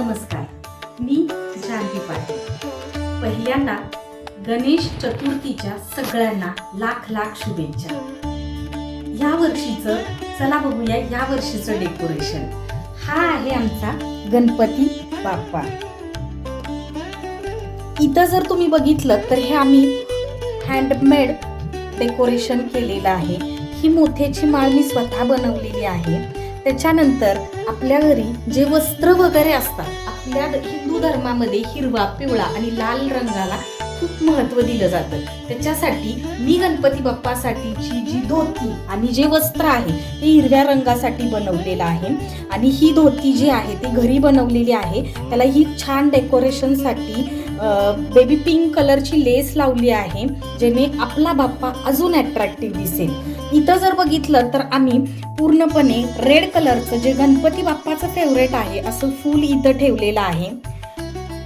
नमस्कार. मी जानवी पाटील. पहिल्यांदा गणेश चतुर्थीच्या सगळ्यांना लाख लाख शुभेच्छा. या वर्षीचं चला बघूया या वर्षीचं डेकोरेशन हा आहे आमचा गणपती बाप्पा. इथं जर तुम्ही बघितलं तर हे आम्ही हँडमेड डेकोरेशन केलेलं आहे. ही मोठ्याची माळ मी स्वतः बनवलेली आहे. त्याच्यानंतर आपल्या घरी जे वस्त्र वगैरे असतात आपल्या हिंदू धर्मामध्ये हिरवा पिवळा आणि लाल रंगाला खूप महत्त्व दिलं जातं. त्याच्यासाठी मी गणपती बाप्पासाठीची जी धोती आणि जे वस्त्र आहे ते हिरव्या रंगासाठी बनवलेलं आहे. आणि ही धोती जी आहे ती घरी बनवलेली आहे. त्याला ही छान डेकोरेशनसाठी बेबी पिंक कलरची लेस लावली आहे जेणे आपला बाप्पा अजून अट्रॅक्टिव्ह दिसेल. इथं जर बघितलं तर आम्ही पूर्णपणे रेड कलरचं जे गणपती बाप्पाचं फेवरेट आहे असं फूल इथं ठेवलेलं आहे.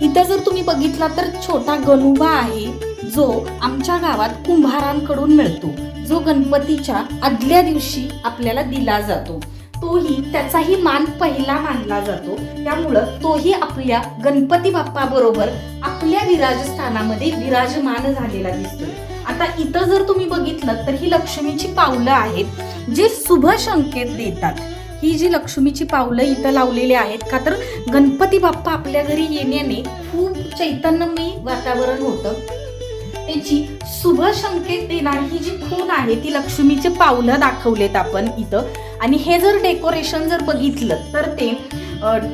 इथं जर तुम्ही बघितला तर छोटा गणुबा आहे जो आमच्या गावात कुंभारांकडून मिळतो. जो गणपतीच्या आदल्या दिवशी आपल्याला दिला जातो. तोही त्याचाही मान पहिला मानला जातो. त्यामुळं तोही आपल्या गणपती बाप्पा बरोबर आपल्या विराजस्थानामध्ये विराजमान झालेला दिसतो आता इथं जर तुम्ही बघितलं तर ही लक्ष्मीची पावलं आहेत जे शुभ संकेत देतात. ही जी लक्ष्मीची पावलं इथं लावलेली आहेत का तर गणपती बाप्पा आपल्या घरी येण्याने खूप चैतन्यमयी वातावरण होतं. त्याची शुभ संकेत देणारी ही जी खून आहे ती लक्ष्मीचे पावलं दाखवलेत आपण इथं. आणि हे जर डेकोरेशन जर बघितलं तर ते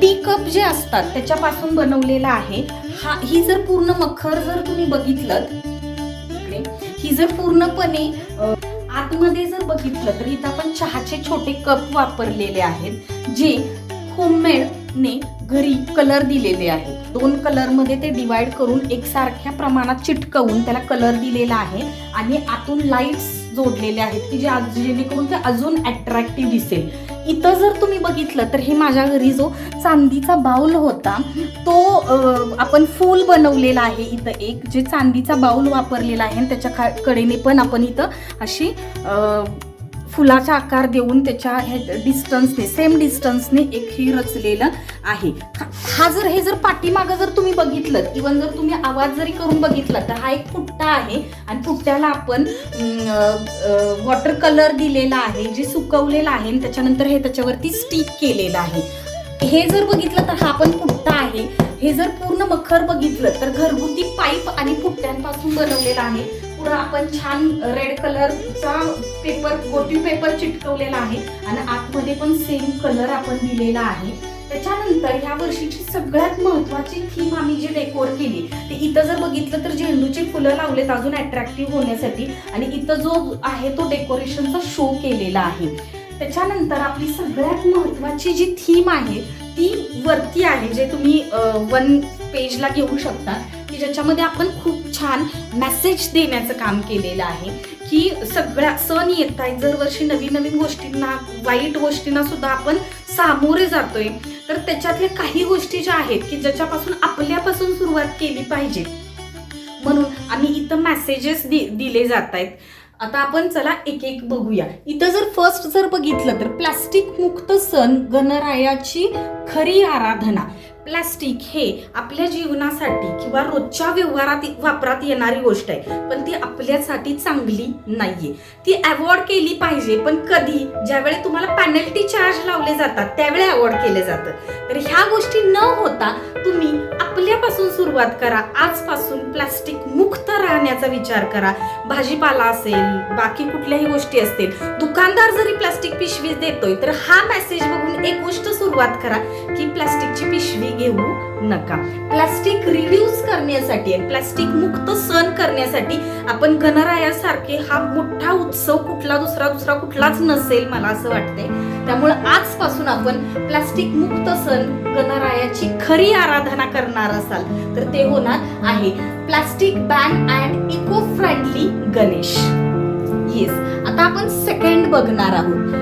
टी कप जे असतात त्याच्यापासून बनवलेलं आहे. हा ही जर पूर्ण मखर जर तुम्ही बघितलं ही जर पूर्णपणे आतमध्ये जर बघितलं तर इथं आपण चहाचे छोटे कप वापरलेले आहेत जे ने घरी कलर दिलेले आहेत दोन कलरमध्ये ते डिवाइड करून एकसारख्या प्रमाणात चिटकवून त्याला कलर दिलेला आहे आणि आतून लाईट्स जोडलेले आहेत की जे आज- जेणेकरून ते अजून अट्रॅक्टिव्ह दिसेल. इथं जर तुम्ही बघितलं तर हे माझ्या घरी जो चांदीचा बाउल होता तो आपण फूल बनवलेला आहे इथं एक जे चांदीचा बाऊल वापरलेला आहे आणि त्याच्या खा कडेने पण आपण इथं अशी फुलाचा आकार देऊन त्याच्या डिस्टन्सने सेम डिस्टन्सने एक हे रचलेलं आहे. हा- जर हे जर पाठीमागं जर तुम्ही बघितलं इवन जर तुम्ही आवाज जरी करून बघितला तर हा एक फुट्टा आहे. आणि फुट्ट्याला आपण वॉटर कलर दिलेला आहे जे सुकवलेलं आहे आणि त्याच्यानंतर हे त्याच्यावरती स्टिक केलेलं आहे. हे जर बघितलं तर हा पण फुट्टा आहे. हे जर पूर्ण मखर बघितलं तर घरगुती पाईप आणि फुट्ट्यांपासून बनवलेला आहे. पुढं आपण छान रेड कलरचा पेपर गोटी पेपर चिटकवलेला आहे आणि आतमध्ये पण सेम कलर आपण दिलेला आहे. त्याच्यानंतर ह्या वर्षीची सगळ्यात महत्वाची थीम आम्ही जी डेकोर केली ते इथं जर बघितलं तर झेंडूचे फुलं लावलेत अजून अट्रॅक्टिव्ह होण्यासाठी आणि इथं जो आहे तो डेकोरेशनचा शो केलेला आहे. त्याच्यानंतर आपली सगळ्यात महत्वाची जी थीम आहे ती वरती आहे जे तुम्ही वन पेजला घेऊ शकता. की ज्याच्यामध्ये आपण खूप छान मेसेज देण्याचं काम केलेलं आहे. की सगळ्या सण येत आहेत. दरवर्षी नवीन नवीन गोष्टींना वाईट गोष्टींना सुद्धा आपण सामोरे जातोय. तर त्याच्यातल्या काही गोष्टी ज्या आहेत की ज्याच्यापासून आपल्यापासून सुरुवात केली पाहिजे. म्हणून आम्ही इथं मेसेजेस दिले जात आहेत आता आपण चला एक एक बघूया. इथं जर फर्स्ट जर बघितलं तर प्लास्टिक मुक्त सण गणरायाची खरी आराधना. प्लास्टिक हे आपल्या जीवनासाठी किंवा रोजच्या व्यवहारात वापरात येणारी गोष्ट आहे. पण ती आपल्यासाठी चांगली नाहीये. ती अवॉर्ड केली पाहिजे पण कधी? ज्यावेळी तुम्हाला पॅनल्टी चार्ज लावले जातात त्यावेळी अवॉर्ड केले जातं. तर ह्या गोष्टी न होता तुम्ही आपल्यापासून सुरुवात करा. आजपासून प्लास्टिक मुक्त राहण्याचा विचार करा. भाजीपाला असेल बाकी कुठल्याही गोष्टी असतील दुकानदार जरी प्लास्टिक पिशवी देतोय तर हा मेसेज बघून एक गोष्ट सुरुवात करा की प्लास्टिकची पिशवी घेऊ नका. प्लास्टिक रिड्यूस करण्यासाठी आणि प्लास्टिक मुक्त सण करण्यासाठी आपण गणरायासारखे हा मोठा उत्सव कुठला दुसरा दुसरा कुठलाच नसेल मला असं वाटतंय. त्यामुळे आजपासून आपण प्लास्टिक मुक्त सण गणरायाची खरी आराधना करणार असाल. तर ते होणार आहे. Plastic ban and eco friendly Ganesh. Yes आता आपण सेकंड बघणार आहोत.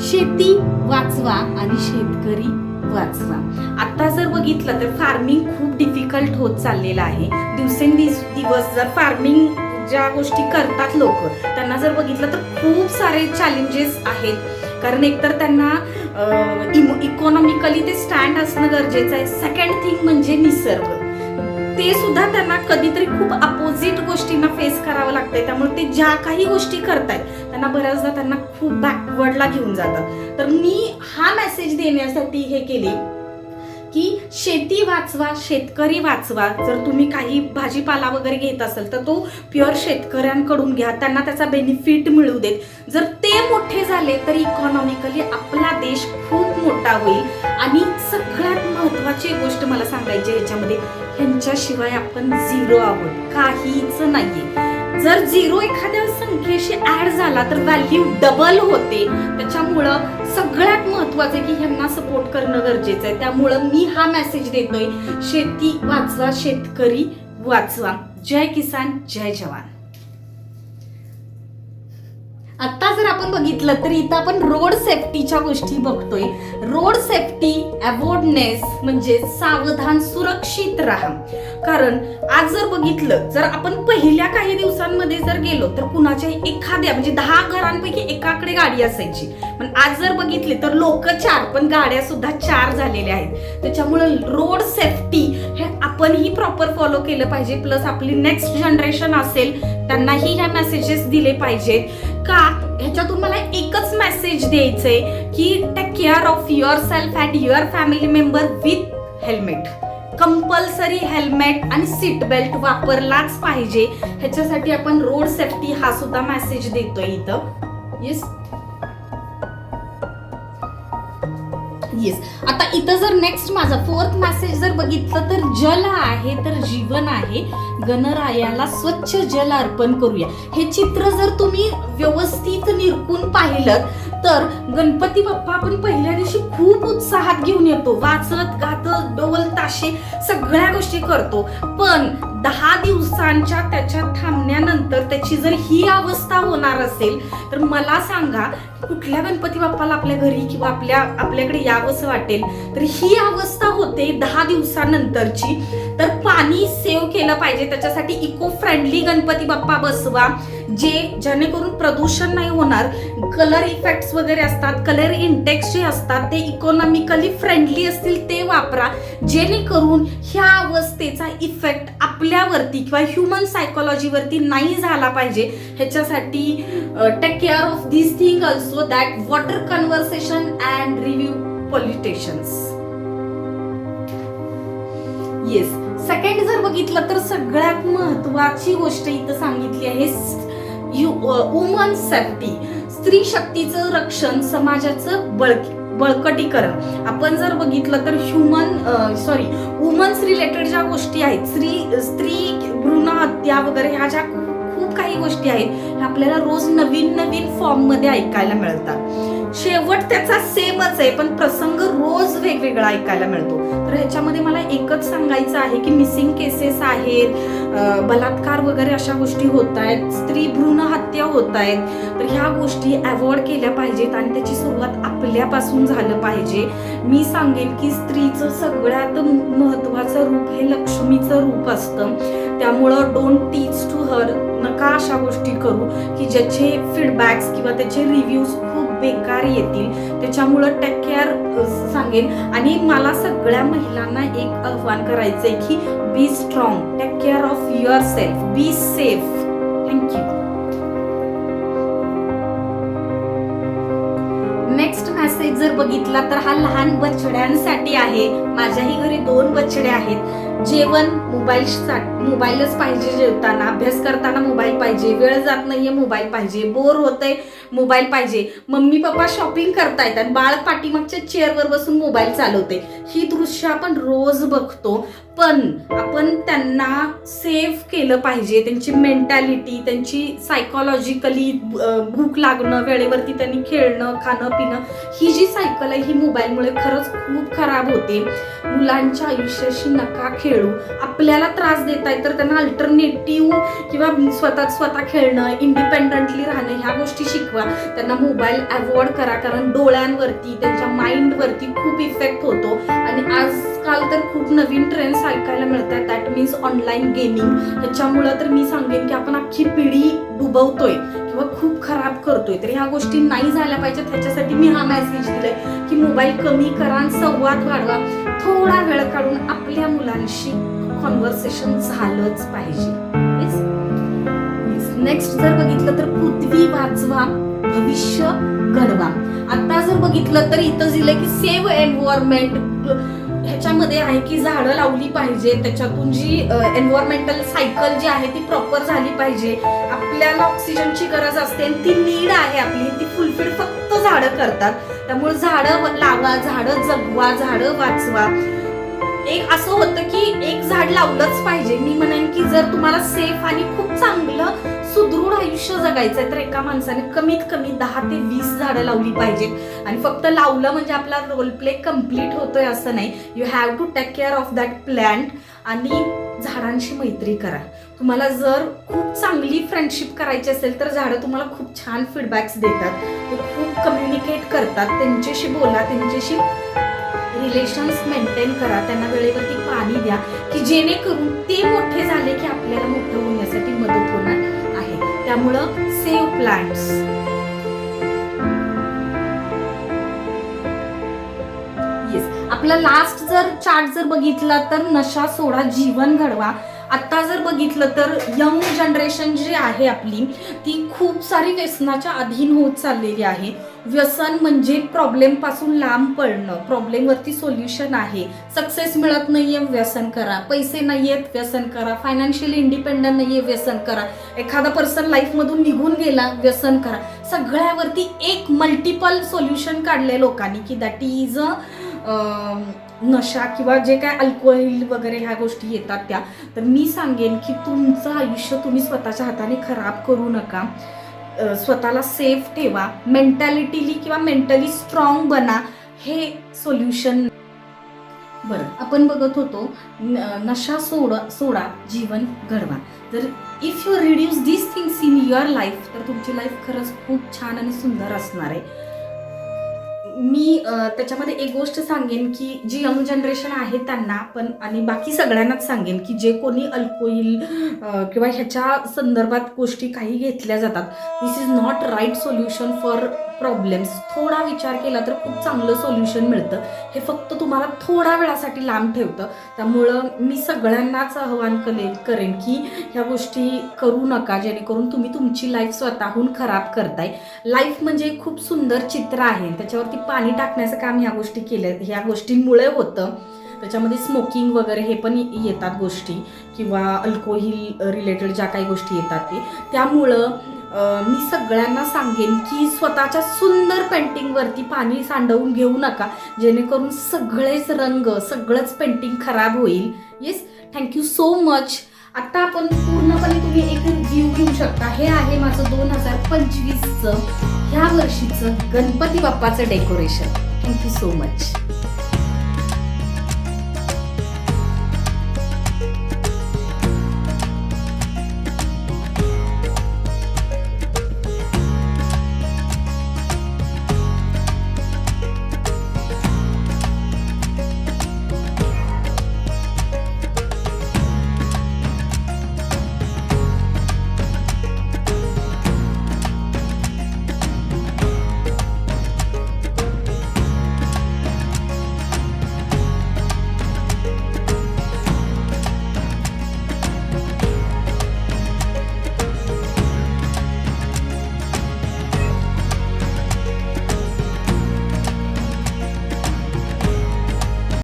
शेती वाचवा आणि शेतकरी वाचवा. आता जर बघितलं तर फार्मिंग खूप डिफिकल्ट होत चाललेलं आहे. दिवसेंदिवस दिवस जर फार्मिंग ज्या गोष्टी करतात लोक त्यांना जर बघितलं तर खूप सारे चॅलेंजेस आहेत. कारण एकतर त्यांना इकॉनॉमिकली ते स्टँड असणं गरजेचं आहे. सेकंड थिंग म्हणजे निसर्ग. ते सुद्धा त्यांना कधीतरी खूप अपोजिट गोष्टींना फेस करावं लागतंय. त्यामुळे ते ज्या काही गोष्टी करतायत त्यांना बऱ्याचदा त्यांना खूप बॅकवर्डला घेऊन जातात. तर मी हा मेसेज देण्यासाठी हे केले की शेती वाचवा शेतकरी वाचवा. जर तुम्ही काही भाजीपाला वगैरे घेत असाल तर तो प्युअर शेतकऱ्यांकडून घ्या. त्यांना त्याचा बेनिफिट मिळू देत. जर ते मोठे झाले तर इकॉनॉमिकली आपला देश खूप मोठा होईल. आणि महत्वाची गोष्ट मला सांगायची ह्याच्यामध्ये याच्यामध्ये ह्यांच्याशिवाय आपण झिरो आहोत. काहीच नाहीये. जर झिरो एखाद्या संख्येशी ऍड झाला तर व्हॅल्यू डबल होते. त्याच्यामुळं सगळ्यात महत्वाचं आहे की ह्यांना सपोर्ट करणं गरजेचं आहे. त्यामुळं मी हा मेसेज देतोय. शेती वाचवा शेतकरी वाचवा. जय किसान जय जवान आता जर आपण बघितलं तर इथं आपण रोड सेफ्टीच्या गोष्टी बघतोय. रोड सेफ्टी अवॉर्डनेस म्हणजे सावधान सुरक्षित राहा. कारण आज जर बघितलं जर आपण पहिल्या काही दिवसांमध्ये जर गेलो तर कुणाच्या एखाद्या म्हणजे दहा घरांपैकी एकाकडे गाडी असायची. पण आज जर बघितले तर लोक चार पण गाड्या सुद्धा चार झालेल्या आहेत. त्याच्यामुळे रोड सेफ्टी हे आपणही प्रॉपर फॉलो केलं पाहिजे. प्लस आपली नेक्स्ट जनरेशन असेल त्यांनाही ह्या मेसेजेस दिले पाहिजेत. का? ह्याच्यातून मला एकच मेसेज द्यायचंय की take care of yourself and your family member with helmet compulsory helmet आणि सीट बेल्ट वापरलाच पाहिजे. ह्याच्यासाठी आपण रोड सेफ्टी हा सुद्धा मेसेज देतोय इथं. येस येस आता इथं जर नेक्स्ट माझा फोर्थ मेसेज जर बघितलं तर जल आहे तर जीवन आहे. गणरायाला स्वच्छ जल अर्पण करूया. हे चित्र जर तुम्ही व्यवस्थित निरकून पाहिलं तर गणपती बाप्पा आपण पहिल्या दिवशी खूप उत्साहात घेऊन येतो. वाचत गात डोल ताशे सगळ्या गोष्टी करतो. पण दहा दिवसांच्या त्याच्या थांबण्यानंतर त्याची जर ही अवस्था होणार असेल तर मला सांगा कुठल्या गणपती बाप्पाला आपल्या घरी किंवा आपल्या आपल्याकडे यावंसं वाटेल? तर ही अवस्था होते दहा दिवसानंतरची. तर पाणी सेव्ह केलं पाहिजे. त्याच्यासाठी इको फ्रेंडली गणपती बाप्पा बसवा. जे जेणेकरून प्रदूषण नाही होणार कलर इफेक्ट्स वगैरे असतात कलर इंटेक्स जे असतात ते इकॉनॉमिकली फ्रेंडली असतील ते वापरा. जेणेकरून ह्या अवस्थेचा इफेक्ट आपल्यावरती किंवा ह्युमन सायकोलॉजीवरती नाही झाला पाहिजे. ह्याच्यासाठी take care of this thing also that water conversation and review pollutions yes second जर बघितलं तर सगळ्यात महत्वाची गोष्ट इथं सांगितली आहे वुमन सेफ्टी स्त्री शक्तीचं रक्षण समाजाचं बळकी बळकटीकरण. आपण जर बघितलं तर ह्युमन सॉरी वुमन्स रिलेटेड ज्या गोष्टी आहेत स्त्री स्त्री भ्रूण हत्या वगैरे ह्या ज्या खूप काही गोष्टी आहेत ह्या आपल्याला रोज नवीन नवीन फॉर्ममध्ये ऐकायला मिळतात. शेवट त्याचा सेमच आहे पण प्रसंग रोज वेगवेगळा ऐकायला मिळतो. तर ह्याच्यामध्ये मला एकच सांगायचं आहे की मिसिंग केसेस आहेत बलात्कार वगैरे अशा गोष्टी होत आहेत स्त्री भ्रूण हत्या होत आहेत तर ह्या गोष्टी अवॉइड केल्या पाहिजेत आणि त्याची सुरुवात आपल्यापासून झालं पाहिजे. मी सांगेन की स्त्रीचं सगळ्यात महत्वाचं रूप हे लक्ष्मीचं रूप असतं. त्यामुळं डोंट टीच टू हर नका अशा गोष्टी करू की ज्याचे फीडबॅक्स किंवा त्याचे रिव्ह्यूज बेकार येतील. त्याच्यामुळं टेक केअर सांगेन. आणि मला सगळ्या महिलांना एक आव्हान करायचंय की be strong take care of yourself be safe thank you next message जर बघितला तर हा लहान बछड्यांसाठी आहे. माझ्याही घरी दोन बछडे आहेत. जेवण मोबाईल मोबाईलच पाहिजे जेवताना. अभ्यास करताना मोबाईल पाहिजे. वेळ जात नाहीये मोबाईल पाहिजे. बोर होतंय मोबाईल पाहिजे. मम्मी पप्पा शॉपिंग करतायत आणि बाळ पाठीमागच्या चेअरवर बसून मोबाईल चालवते. ही दृश्य आपण रोज बघतो. पण आपण त्यांना सेव्ह केलं पाहिजे. त्यांची मेंटॅलिटी त्यांची सायकोलॉजिकली भूक लागणं वेळेवरती त्यांनी खेळणं खाणं पिणं ही जी सायकल आहे ही मोबाईलमुळे खरंच खूप खराब होते. मुलांच्या आयुष्याशी नका खेळू. आपल्याला त्रास देत आहे तर त्यांना अल्टरनेटिव्ह किंवा स्वतः स्वतः खेळणं इंडिपेंडंटली राहणं ह्या गोष्टी शिकवा. त्यांना मोबाईल अवॉइड करा कारण डोळ्यांवरती त्यांच्या माइंडवरती खूप इफेक्ट होतो. आणि आजकाल तर खूप नवीन ट्रेंड्स ऐकायला मिळतात. दॅट मीन्स ऑनलाईन गेमिंग ह्याच्यामुळं तर मी सांगेन की आपण अख्खी पिढी डुबवतोय किंवा खूप खराब करतोय. तर ह्या गोष्टी नाही झाल्या पाहिजे त्याच्यासाठी मी हा मेसेज दिलाय की मोबाईल कमी करा आणि संवाद वाढवा. थोडा वेळ काढून आपल्या मुलांशी कॉन्व्हर्सेशन झालंच पाहिजे. नेक्स्ट जर बघितलं तर पृथ्वी वाचवा भविष्य घडवा. आता जर बघितलं तर इथं दिलंय की सेव्ह एन्व्हायरमेंट ह्याच्यामध्ये आहे की झाडं लावली पाहिजे त्याच्यातून जी एन्व्हायरमेंटल सायकल जी आहे ती प्रॉपर झाली पाहिजे. आपल्याला ऑक्सिजनची गरज असते आणि ती नीड आहे आपली. ती फुलफिल फक्त झाडं करतात. त्यामुळे झाडं लावा झाडं जगवा झाडं वाचवा. एक असं होतं की एक झाड लावलंच पाहिजे. मी म्हणेन की जर तुम्हाला सेफ आणि खूप चांगलं सुदृढ आयुष्य जगायचं आहे तर एका माणसाने कमीत कमी दहा ते वीस झाडं लावली पाहिजेत. आणि फक्त लावलं म्हणजे आपला रोल प्ले कंप्लीट होतोय असं नाही. You have to take care of that plant आणि झाडांशी मैत्री करा. तुम्हाला जर खूप चांगली फ्रेंडशिप करायची असेल तर झाडं तुम्हाला खूप छान फीडबॅक्स देतात. ते खूप कम्युनिकेट करतात. त्यांच्याशी बोला त्यांच्याशी रिलेशन्स मेंटेन करा त्यांना वेळेवरती पाणी द्या की जेणेकरून ते मोठे झाले की आपल्याला मोठं होण्यासाठी मदत होणार आहे. त्यामुळं सेव्ह प्लांट्स येस आपला लास्ट जर चार्ट जर बघितला तर नशा सोडा जीवन घडवा. आत्ता जर बघितलं तर यंग जनरेशन जी आहे आपली ती खूप सारी व्यसनाच्या अधीन होत चाललेली आहे. व्यसन म्हणजे प्रॉब्लेमपासून लांब पडणं प्रॉब्लेमवरती सोल्युशन आहे. सक्सेस मिळत नाही आहे व्यसन करा. पैसे नाही आहेत व्यसन करा. फायनान्शियली इंडिपेंडंट नाही आहे व्यसन करा. एखादा पर्सन लाईफमधून निघून गेला व्यसन करा. सगळ्यावरती एक मल्टिपल सोल्युशन काढले लोकांनी की दॅट इज अ नशा किंवा जे काय अल्कोहोल वगैरे ह्या गोष्टी येतात त्या तर मी सांगेन की तुमचं आयुष्य तुम्ही स्वतःच्या हाताने खराब करू नका. स्वतःला सेफ ठेवा. मेंटॅलिटीली किंवा मेंटली स्ट्रॉंग बना. हे सोल्युशन बरं आपण बघत होतो नशा सोडा सोडा जीवन घडवा. जर if you reduce this things in your life तर तुमची लाईफ खरंच खूप छान आणि सुंदर असणार आहे. मी त्याच्यामध्ये एक गोष्ट सांगेन की जी यंग जनरेशन आहे त्यांना पण आणि बाकी सगळ्यांनाच सांगेन की जे कोणी अल्कोईल किंवा ह्याच्या संदर्भात गोष्टी काही घेतल्या जातात this is not right solution for problems थोडा विचार केला तर खूप चांगलं सोल्युशन मिळतं. हे फक्त तुम्हाला थोड्या वेळासाठी लांब ठेवतं. त्यामुळं मी सगळ्यांनाच आवाहन करेन करेन की ह्या गोष्टी करू नका जेणेकरून तुम्ही तुमची लाईफ स्वतःहून खराब करताय. लाईफ म्हणजे खूप सुंदर चित्र आहे. त्याच्यावरती पाणी टाकण्याचं काम ह्या गोष्टी केल्या ह्या गोष्टींमुळे होतं. त्याच्यामध्ये स्मोकिंग वगैरे हे पण येतात गोष्टी किंवा अल्कोहोल रिलेटेड ज्या काही गोष्टी येतात ते. त्यामुळं मी सगळ्यांना सांगेन की स्वतःच्या सुंदर पेंटिंगवरती पाणी सांडवून घेऊ नका. जेणेकरून सगळेच रंग सगळंच पेंटिंग खराब होईल. येस थँक्यू सो मच आता आपण पूर्णपणे तुम्ही एक रिव्ह्यू घेऊ शकता. हे आहे माझं दोन हजार पंचवीसचं ह्या वर्षीचं Ganpati बाप्पाचं decoration thank you so much